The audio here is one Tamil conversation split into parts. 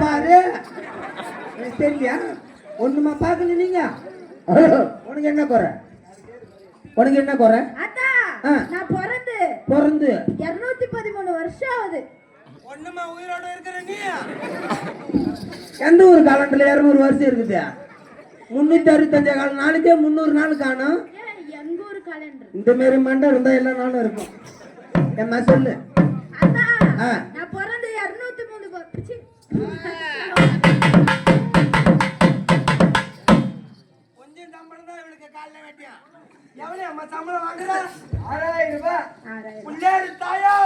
பாரு. எனக்கு தெரியலையா? ஒண்ணுமா பார்க்கல நீங்க? உனக்கு என்ன குறை? உனக்கு என்ன குறை. நான் பிறந்து பிறந்து. இருநூத்தி பதிமூணு வருஷம் ஆகுது. ஒண்ணுமா உயிரோட இருக்கிற நீ? எந்த ஒரு காலண்டர்ல இரநூறு வருஷம் இருக்குது? முன்னூத்தி அறுபத்தஞ்சு காலம். நாளைக்கே முந்நூறு நாள் காணும். எங்க ஊர் கலண்டர் இந்த மாரி மண்டை இருந்தா எல்லா நாளும் இருக்கும். ஏம்மா சொல்லு. நான் பிறந்து கொஞ்சம் சம்பளம் தான் இவளுக்கு காலைல வெட்டியா? எவ்வளவு அம்மா சம்பளம் வாங்குற? ஆறாயிரம் ரூபாய். தாயோ?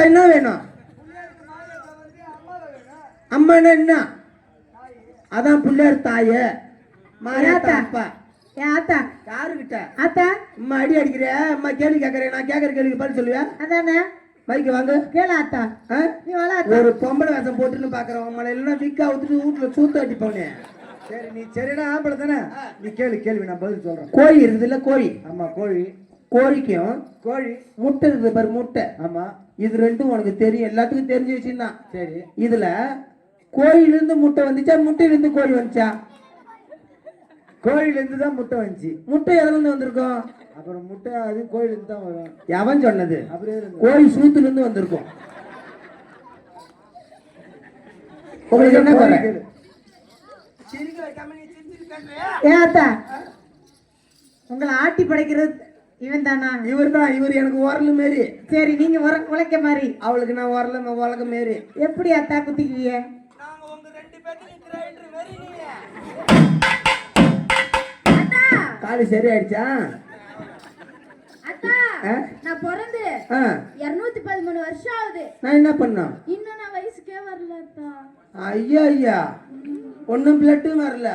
என்ன வேணும்? அம்மா என்ன? அதான் பிள்ளையார் தாய. மாறியாத்தா அப்பா. ஏன் அத்தா யாருகிட்ட அத்தா அம்மா அடி அடிக்கிற? அம்மா கேள்வி கேட்கறேன். நான் கேட்கற கேள்விக்கு பதில் சொல்லுவியா? அதானே? பைக்கு வாங்க. கேள அத்தா ஆ? நீ வள ஒரு பொம்பளை வேஷம் போட்டுன்னு பாக்குறேன் உங்களை இல்லைன்னா விக்கா ஊத்துட்டு வீட்டுல சூத்த அடி போனேன் சரி நீ சரிடா ஆம்பளை தானே? நீ கேளு கேள்வி. நான் பதில் சொல்றேன். கோழி இருக்குது இல்ல கோழி. ஆமா கோழி. கோழிக்கும் கோழி. முட்டை இருக்குது பாரு முட்டை. ஆமா. இது ரெண்டும் உனக்கு தெரியும். எல்லாத்துக்கும் தெரிஞ்ச தான் சரி. இதுல கோழில இருந்து முட்டை வந்துச்சா? முட்டையில இருந்து கோழி வந்துச்சா? கோழில இருந்து தான் முட்டை வந்துச்சு. முட்டை எதுல இருந்து வந்திருக்கும் அப்புறம் முட்டை அது கோழில இருந்து தான் வரும். எவன் சொன்னது? அப்படியே இருந்து. கோழி சூத்துல இருந்து வந்திருக்கும். உங்களுக்கு என்ன குறை? அத்தா உங்களை ஆட்டி படைக்கிறது இவன் தானா? இவர் தான் இவர் எனக்கு உரல் மாரி. சரி நீங்க உர உழைக்க மாதிரி அவளுக்கு நான் உரல உலக மாரி. எப்படி அத்தா குத்திக்குவீங்க காலு சரியாயிடுச்சா? நான் பிறந்து ஆ. இருநூத்தி பதிமூணு வருஷம் ஆகுது. நான் என்ன பண்ணோம் இன்னும் நான் வயசுக்கே வரல அத்தா. ஐயா ஐயா. பிளட்டும் வரல.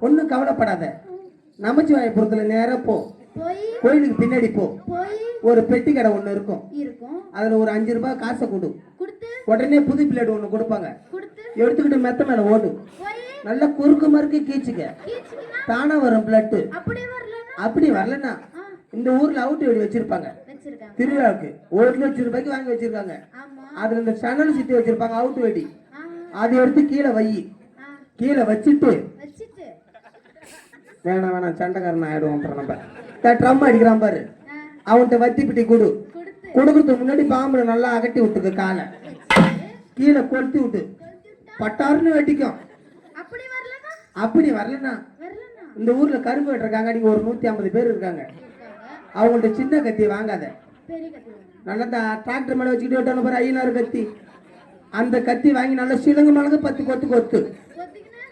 ஒன்றும் கவலைப்படாத. நமச்சிவாயபுரத்துல நேரா போ. கோயிலுக்கு பின்னாடி போ. போய். ஒரு பெட்டி கடை ஒன்று இருக்கும். அதுல ஒரு அஞ்சு ரூபாய் காசை கொடு. உடனே புது பிளேட் ஒன்று கொடுப்பாங்க. எடுத்துக்கிட்டு மெத்த மேல ஓடு. போய். நல்லா குறுக்கு மறுக்கு கீச்சுக்கினா? தானா வரும் பிளட்டு அப்படி வரலன்னா இந்த ஊர்ல அவுட்டு வெடி வச்சிருப்பாங்க. திருவிழாவுக்கு. ஒரு லட்சம் ரூபாய்க்கு வாங்கி வச்சிருக்காங்க. அதுல இந்த சணல் சுத்தி வச்சிருப்பாங்க அவுட்டு வெடி. அதை எடுத்து கீழே வை. கீழே வச்சுட்டு. வேணாம் வேணாம் சண்டைக்காரன் ஆயிடுவோம் அப்புறம் நம்ம. ட்ரம் அடிக்கிறான் பாரு. அவன்கிட்ட வத்தி பிட்டி கொடு. கொடுக்கறதுக்கு முன்னாடி பாம்புல நல்லா அகட்டி விட்டுக்கு காலை. கீழே கொளுத்தி விட்டு? பட்டாருன்னு வெட்டிக்கும். அப்படி வரலன்னா? வரலன்னா? இந்த ஊர்ல கரும்பு வெட்டுறக்காங்க நீங்க ஒரு நூத்தி ஐம்பது பேர் இருக்காங்க. அவங்கள்ட்ட சின்ன கத்தி வாங்காத. நல்லா டிராக்டர் மேல வச்சுக்கிட்டு வெட்டான பாரு ஐநூறு கத்தி. அந்த கத்தி வாங்கி நல்லா சிலுங்கு மிளகு பத்து கொத்து கொத்து.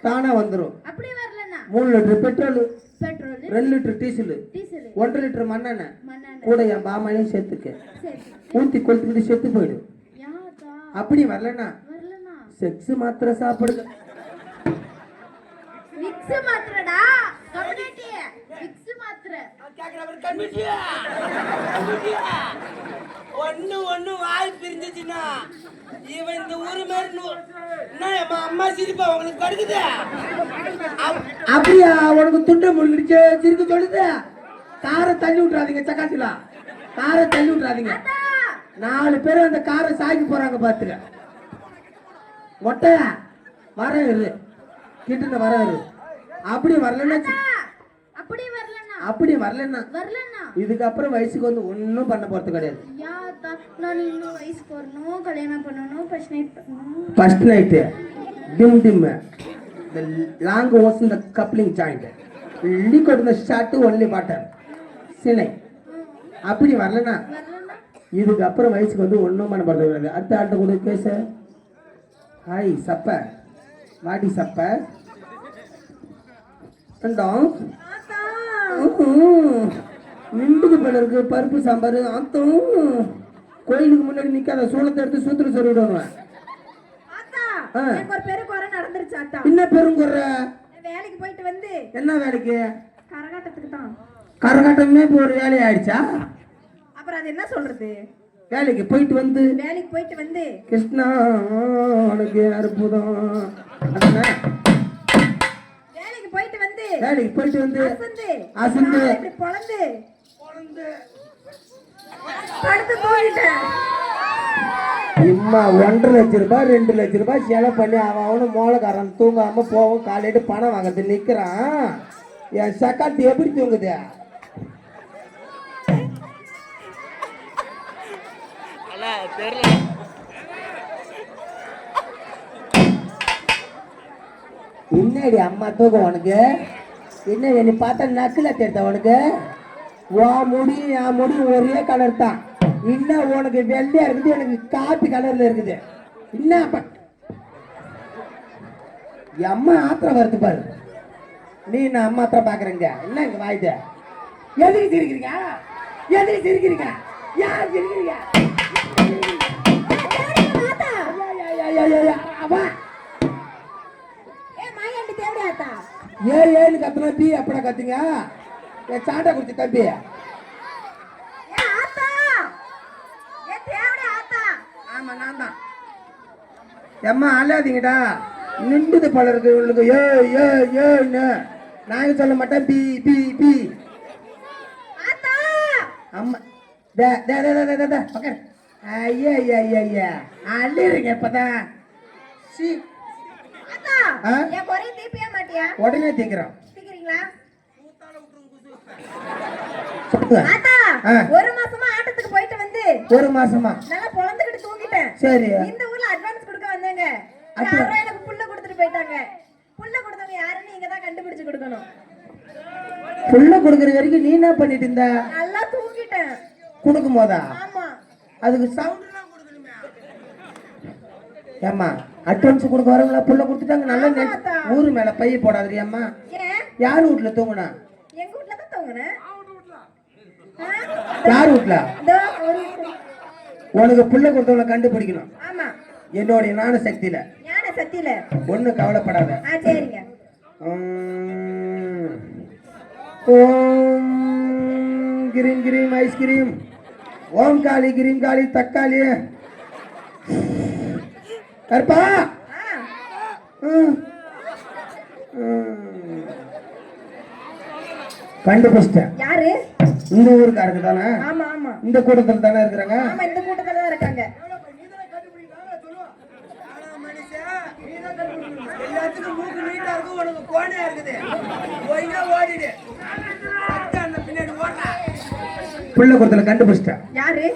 தானா வந்துடும் மூணு லிட்டர் பெட்ரோல் ரெண்டு லிட்டர் டீசல் ஒன்றரை லிட்டர் மண்ணெண்ணெய். கூட என் பாமாலையும் சேர்த்துக்க. சரி ஊத்தி கொளுத்துக்கிட்டு செத்து போயிடும் யாத்தா அப்படி வரலன்னா? செக்ஸ் மாத்திரை சாப்பிடுங்க. விக்ஸ் மாத்திரடா? கம்யூனிட்டி. விக்ஸ் மாத்திர. கேக்குறவர் ஒண்ணு ஒண்ணு வாய் பிரிஞ்சுச்சுன்னா இவன் இந்த ஊரு மாதிரி என்ன அம்மா அம்மா சிரிப்பா உங்களுக்கு கடுக்குது அப்படியா உனக்கு துண்டை முடிக்கிடுச்சு சிரிக்க சொல்லுது. காரை தள்ளி விட்டுறாதீங்க சக்காத்தில காரை தள்ளி விட்டுறாதீங்க. நாலு பேர் அந்த காரை சாய்க்கு போறாங்க பாத்துக்க. மொட்டையா வர இரு கிட்ட வர இரு அப்படி வரலன்னா அப்படி வரலன்னா அப்படி வரலன்னா வரலன்னா இதுக்கப்புறம் வயசுக்கு வந்து ஒன்றும் பண்ண போறது கிடையாது. யாத்தா நான் இன்னும் வயசுக்கு வரணும் கல்யாணம் பண்ணணும் ஃபர்ஸ்ட் நைட் பண்ணணும். ஃபர்ஸ்ட் நைட்டு டிம் டிம் த லாங் வாஸ் இந்த கப்ளிங் ஜாயிண்ட் லீக் இந்த ஷார்ட் ஒன்லி வாட்டர் சினை. அப்படி வரலனா வரலன்னா இதுக்கு அப்புறம் வயசுக்கு வந்து ஒன்றும் பண்ண போகிறது கிடையாது. அடுத்த ஆள்கிட்ட கூட பேச. ஹாய் சப்ப. வாடி சப்ப. ரெண்டும் மிண்டுக்கு மேல இருக்கு பருப்பு சாம்பார் ஆத்தம். கோயிலுக்கு முன்னாடி நிக்காத சூளத்தை எடுத்து ஆ. எனக்கு ஒரு பெரு குறை நடந்துருச்சு ஆத்தா. என்ன பெருங்குற வேலைக்கு போயிட்டு வந்து என்ன வேலைக்கு? கரகாட்டத்துக்கு தான். கரகாட்டமே இப்போ ஒரு வேலை ஆயிடுச்சா? அப்புறம் அது என்ன சொல்றது? வேலைக்கு போயிட்டு வந்து. வேலைக்கு போயிட்டு வந்து. கிருஷ்ணா உனக்கு அற்புதம்? வேலைக்கு போயிட்டு வேலைக்கு போயிட்டு வந்து அசந்து. படுத்து தூங்கிட்டேன். இம்மா ஒன்றரை லட்ச ரூபாய் ரெண்டு லட்ச ரூபாய் செலவு பண்ணி அவன் அவனும் மோளக்காரன் தூங்காம போவோம் காலையிட்டு பணம் வாங்குறது நிக்கிறான். என் சக்காத்து எப்படி தூங்குது? என்னடி அம்மா தூக்கம் உனக்கு? என்ன நீ பார்த்தா நக்குல தெரித்த உனக்கு? வா முடி என் முடி ஒரே கலர் தான். இன்னும் உனக்கு வெள்ளையா இருக்குது எனக்கு காப்பி கலர்ல இருக்குது. என்ன அப்ப. என் அம்மா ஆத்திரம் வருது பாரு. நீ நான் அம்மா ஆத்திரம் பாக்குறீங்க? என்ன இங்க வாயுது எதுக்கு சிரிக்கிறீங்க? எதுக்கு சிரிக்கிறீங்க? யார் சிரிக்கிறீங்க? தாத்தா ஐயா, ஐயா, ஐயா, ஐயா, அவா ஏ மாயாண்டி தேவடி ஆத்தா ஏ ஏன்னு கத்துனா பி அப்படா கத்துங்க. என் சாண்டை குடிச்சு தம்பி. ஆமா நான் தான். எம்மா அழாதீங்கடா. நின்றுது பல இருக்கு உங்களுக்கு ஏ ஏ ஏன்னு நாங்க சொல்ல மாட்டேன். பி பி பி. அம்மா. டே டே டே டே, டே டே பக்கம் ஐயா ஐயா ஐயா ஐயா. இப்பதான். சி? என் குறைய தீப்பியா மாட்டியா? உடனே தீக்கிறோம் தீக்கிறீங்களா. ஒரு மாசமா ஆட்டத்துக்கு போயிட்டு வந்து ஒரு மாசமா. நல்லா பொழந்துக்கிட்டு தூங்கிட்டேன். சரி. இந்த ஊர்ல அட்வான்ஸ் கொடுக்க வந்தாங்க. எனக்கு புல்ல கொடுத்துட்டு போயிட்டாங்க. புல்ல கொடுத்தவங்க யாருன்னு நீங்க தான் கண்டுபிடிச்சு கொடுக்கணும். புள்ள கொடுக்குற வரைக்கும் நீ என்ன பண்ணிட்டு இருந்த? நல்லா தூங்கிட்டேன். கொடுக்கும் போதா ஆமா. அதுக்கு சவுண்ட் ஏம்மா அட்வான்ஸ் கொடுக்க வரவங்களா? புள்ள கொடுத்துட்டாங்க நல்லா. ஊரு மேல பைய அம்மா. யார் வீட்ல தூங்குனா? எங்க வீட்ல தான் தூங்குனேன்? யார் வீட்ல. உனக்கு புள்ள கொடுத்தவங்கள கண்டுபிடிக்கணும். ஆமா. என்னுடைய ஞான சக்தியில. ஞான சத்தியில ஒன்றும் கவலைப்படாத. சரிங்க. ஓம் கிரீம் கிரீம் ஐஸ்கிரீம். ஓம் காளி கிரீம் காளி தக்காளி. கருப்பா! ஆ. ம். ம். கண்டுபிடிச்சிட்டேன். யாரு? இந்த ஊருக்காரங்க தானே? ஆமா ஆமா. இந்த கூட்டத்தில் தானே இருக்கிறாங்க? ஆமா இந்த கூட்டத்துல தான் இருக்காங்க எல்லாத்துக்கும் மூக்கு நீட்டா இருக்கும் உனக்கு கோணையா இருக்குது. ஓடிடு. சட்டை அந்த பின்னாடி ஓடுறா. புள்ள கூட்டத்தில் கண்டுபிடிச்சிட்டேன். யாரு?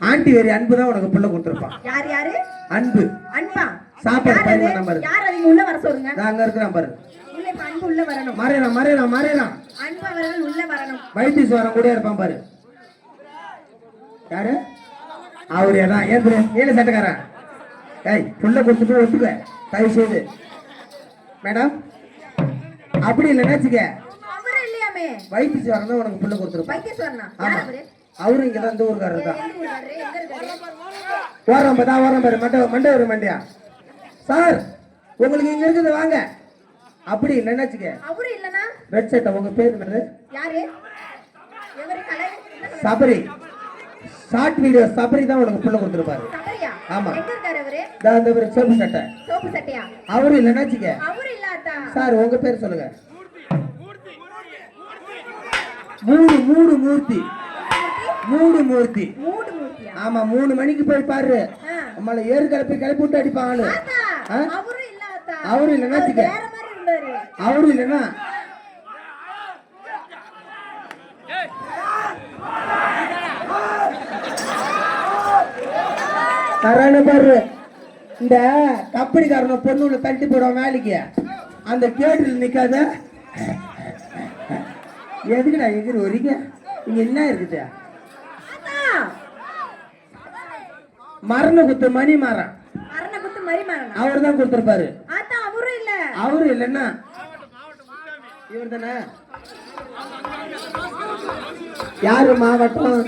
ஆண்டி வேறு அன்பு தான் உனக்கு புள்ள கொடுத்துருப்பான் யார் யாரு? அன்பு. அன்பா? சாப்பாடு அது? நம்பர் யார் அவங்க உள்ள வர சொல்லுங்க. நான் அங்க இருக்கிறான் பாரு. உள்ள இப்ப அன்பு உள்ள வரணும். மறையறான் மறையறான் மறையறான் அன்பு அவர்கள் உள்ள வரணும். வைத்தீஸ்வரன் கூட இருப்பான் பாரு. யாரு? அவரே தான். ஏன் ஏழு சட்டக்காரன் ஏய் புள்ள கொடுத்துட்டு ஒத்துக்க. தயவு செய்து. மேடம் அப்படி இல்லைன்னு வச்சுக்க. வைத்தீஸ்வரன் தான் உனக்கு புள்ள கொடுத்துருப்பான். வைத்தீஸ்வரனா? அவரும் இங்க தான் ஊருக்காரர் தான். ஓரம் பார்த்தா ஓரம் பாரு. மண்டை மண்டை ஒரு மண்டையா சார் உங்களுக்கு இங்க இருக்குது வாங்க. அப்படி இல்லைன்னு வச்சுக்க. அவரு இல்லனா ரெட் சட்டை உங்க பேர் என்னது? யாரு? எவரு கலை? சபரி. ஷார்ட் வீடியோ சபரி தான் உனக்கு புள்ள கொடுத்துருப்பாரு. ஆமா. எங்க இருக்காரு அவரு? இதோ அந்த ஒரு சோப்பு சட்டை. சோப்பு சட்டையா? அவரு இல்லைன்னா வச்சுக்க. அவரு இல்லாதா? சார் உங்க பேர் சொல்லுங்க. மூணு மூணு மூர்த்தி மூணு மூர்த்தி ஆமா மூணு மணிக்கு போய் பாரு. நம்மள ஏறு கிளப்பி கிளப்பி விட்டு அடிப்பாங்க? அவரு இல்லைன்னா அவர் இல்லைன்னா? தரான பாரு. இந்த கம்பெனிக்காரன பொண்ணுல தட்டி போடுவான் வேலைக்கு. அந்த கேட்டில் நிக்காத. எதுக்குடா எங்க வரீங்க இங்க என்ன இருக்குது ஆத்தா மரண குத்து மணி மாறான் அரண குத்து மறி மாறனா அவர் தான் கொடுத்துருப்பாரு. ஆத்தா அவரும் இல்ல. அவரு இல்லைன்னா? இவர் தானே யாரு மாவட்டம்?